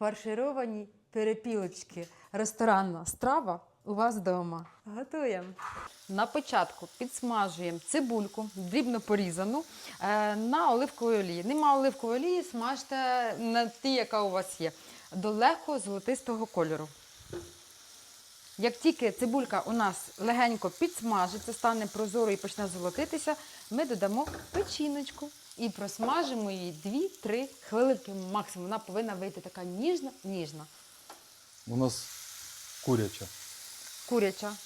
фаршировані перепілочки. Ресторанна страва у вас вдома. Готуємо. На початку підсмажуємо цибульку, дрібно порізану е, на оливковій олії. Нема оливкової олії, смажте на тій, яка у вас є, до легкого золотистого кольору. Як тільки цибулька у нас легенько підсмажиться, стане прозоро і почне золотитися, ми додамо печіночку і просмажимо її 2-3 хвилинки максимум. Вона повинна вийти така ніжна, ніжна. У нас куряча. Куряча.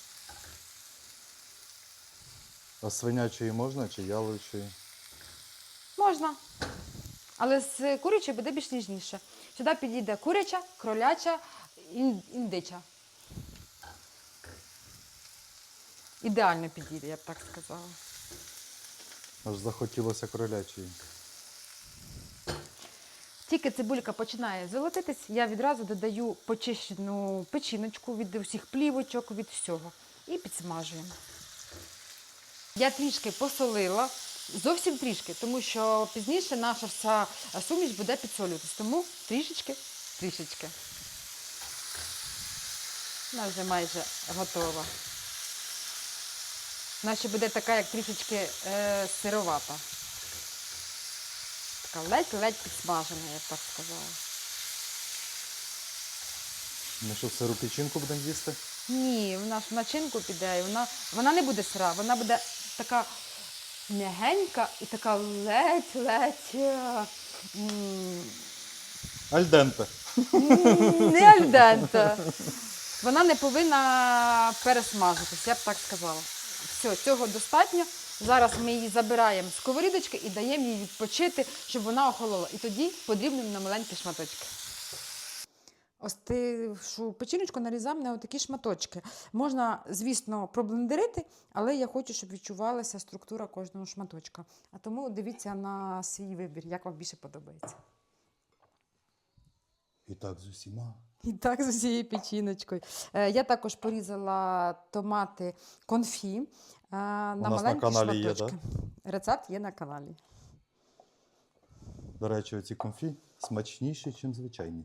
А свинячої можна чи яловичої? Можна. Але з курячої буде більш ніжніше. Сюди підійде куряча, кроляча, індича. Ідеально підійде, я б так сказала. Аж захотілося кролячої. Тільки цибулька починає золотитись, я відразу додаю почищену печіночку від усіх плівочок, від всього. І підсмажуємо. Я трішки посолила, зовсім трішки, тому що пізніше наша вся суміш буде підсолюватись. Тому трішечки, трішечки. Вона вже майже готова. Вона ще буде така, як трішечки е, сировата. Така ледь-ледь підсмажена, я б так сказала. Ми що, сиру печінку будемо їсти? Ні, вона ж в начинку піде, і вона, вона не буде сира, вона буде така м'ягенька і така ледь-ледь. е, м, Альденте. Не альденте. Вона не повинна пересмажитись, я б так сказала. Все, цього достатньо. Зараз ми її забираємо з сковорідочки і даємо їй відпочити, щоб вона охолола. І тоді подрібнемо на маленькі шматочки. Остившу печіночку нарізаємо на такі шматочки. Можна, звісно, проблендерити, але я хочу, щоб відчувалася структура кожного шматочка. А тому дивіться на свій вибір, як вам більше подобається. І так з усіма. І так з усією печіночкою. Е, Я також порізала томати конфі е, на нас на маленькі каналі є, шматочки. Рецепт є на каналі. До речі, оці конфі смачніші, ніж звичайні.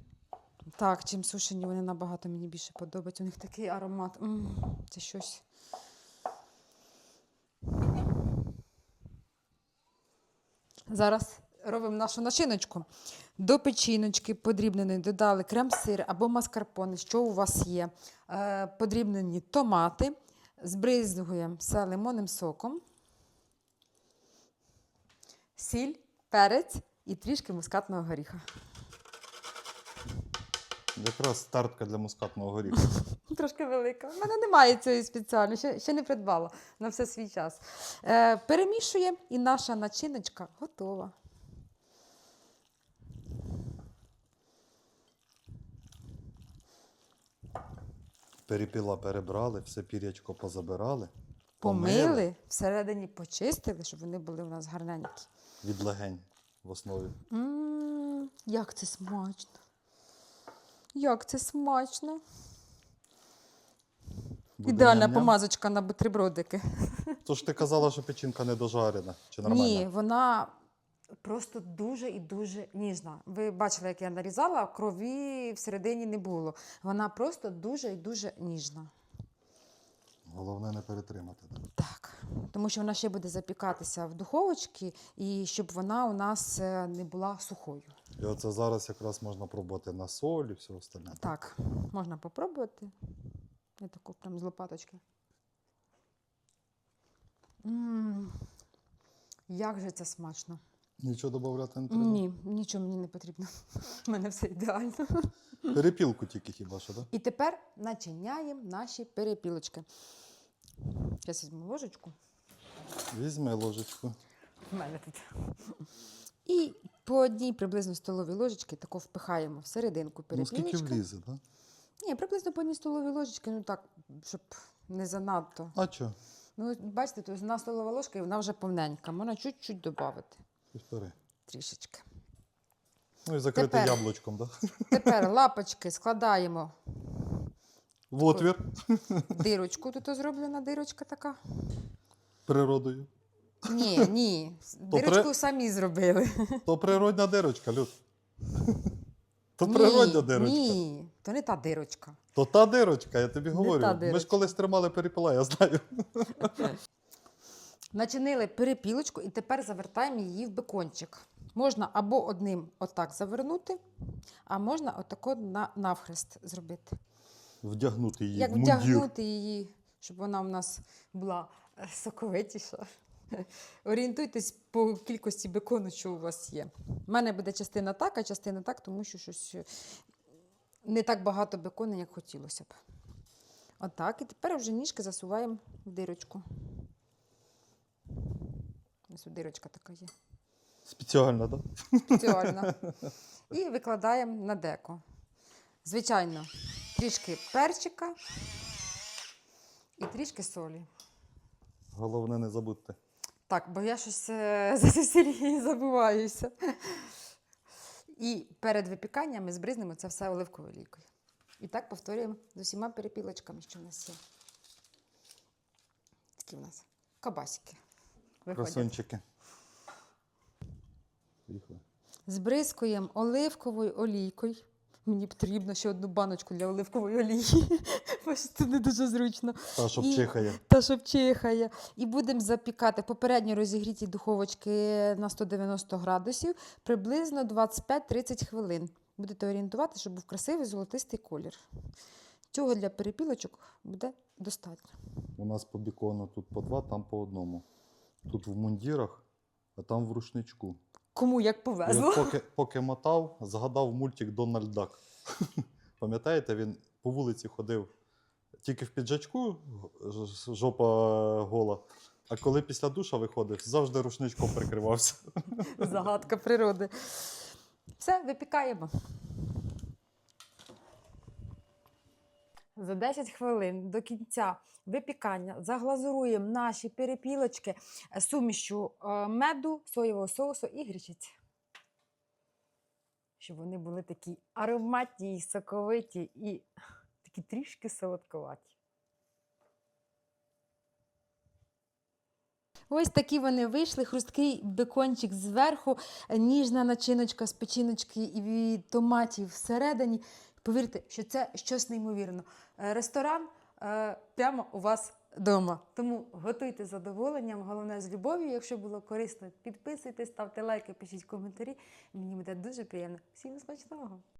Так, чим сушені, вони набагато мені більше подобаються. У них такий аромат. М, це щось. Зараз робимо нашу начиночку. До печіночки подрібненої додали крем-сир або маскарпоне, що у вас є. Е, подрібнені томати. Збризгуємо все лимонним соком. Сіль, перець і трішки мускатного горіха. Якраз стартка для мускатного горіха. Трошки велика. У мене немає цієї спеціально, ще, ще не придбала на все свій час. Е, перемішуємо і наша начиночка готова. Перепіла перебрали, все пірячко позабирали. Помили, всередині почистили, щоб вони були у нас гарненькі. Від легень в основі. м як це смачно. Як це смачно. Буде Ідеальна ням-ням. помазочка на бутербродики. Тож ти казала, що печінка не дожарена. Чи нормально? Ні, вона просто дуже і дуже ніжна. Ви бачили, як я нарізала, крові всередині не було. Вона просто дуже і дуже ніжна. Головне не перетримати. да? Так, тому що вона ще буде запікатися в духовочці, і щоб вона у нас е, не була сухою. І оце зараз якраз можна пробувати на соль і все остальне. Так, можна попробувати. Я таку прям з лопаточки. м як же це смачно. Нічого додати не треба. Ні, нічого мені не потрібно. У мене все ідеально. Перепілку тільки хіба що, так? І тепер начиняємо наші перепілочки. Зараз візьму ложечку. Візьми ложечку. У мене тут. І по одній приблизно столовій ложечки тако впихаємо всерединку Ну скільки влізе, так? Ні, приблизно по одній столовій ложечки, ну так, щоб не занадто. А що? Ну, бачите, тут одна столова ложка і вона вже повненька. Можна чуть-чуть додати. Півтори. Трішечки. Ну і закрити Тепер. яблучком, так? Да? Тепер лапочки складаємо В отвір дирочку. Тут зроблена дирочка така. природою. Ні, ні. То Дирочку тре- самі зробили. То природна дирочка, Люд. То Ні, природня дирочка. Ні, то не та дирочка. То та дирочка, я тобі Не говорю. та Ми ж дирочка. колись тримали перепіла, я знаю. Начинили перепілочку і тепер завертаємо її в бекончик. Можна або одним отак завернути, а можна отако на, навхрест зробити. Вдягнути її Як в мундір. вдягнути її, щоб вона у нас була е, соковитіша. Орієнтуйтесь по кількості бекону, що у вас є. У мене буде частина так, а частина так, тому що щось е, не так багато бекону, як хотілося б. Отак. І тепер вже ніжки засуваємо в дирочку. Ось тут дирочка така є. Спеціально, так? Спеціально. І викладаємо на деко. Звичайно, трішки перчика і трішки солі. Головне, не забудьте. Так, бо я щось е, за ці забуваюся. І перед випіканням ми збризнемо це все оливковою олійкою. І так повторюємо з усіма перепілочками, що в нас є. Такі в нас кабасики. Виходять. Красунчики. Збризкуємо оливковою олійкою. Мені потрібно ще одну баночку для оливкової олії, це не дуже зручно. Та, щоб І- чихає. Та щоб чихає. І будемо запікати попередньо розігріті духовочки на 190 градусів приблизно 25-30 хвилин. Будете орієнтувати, щоб був красивий золотистий колір. Цього для перепілочок буде достатньо. У нас по бікону тут по два, там по одному. Тут в мундірах, а там в рушничку. Кому як повезло. от поки, поки мотав, згадав мультик Дональд Дак. Пам'ятаєте, він по вулиці ходив тільки в піджачку, жопа гола. А коли після душа виходив, завжди рушничком прикривався. Загадка природи. Все, випікаємо. За 10 хвилин до кінця випікання заглазуруємо наші перепілочки е, сумішю е, меду, соєвого соусу і гречиці. Щоб вони були такі ароматні, соковиті і такі трішки солодковаті. Ось такі вони вийшли. Хрусткий бекончик зверху, ніжна начиночка з печіночки і томатів всередині. Повірте, що це щось неймовірне. Е, Ресторан е, прямо у вас вдома. Тому готуйте з задоволенням, головне з любов'ю. Якщо було корисно, підписуйтесь, ставте лайки, пишіть коментарі. Мені буде дуже приємно. Всім смачного!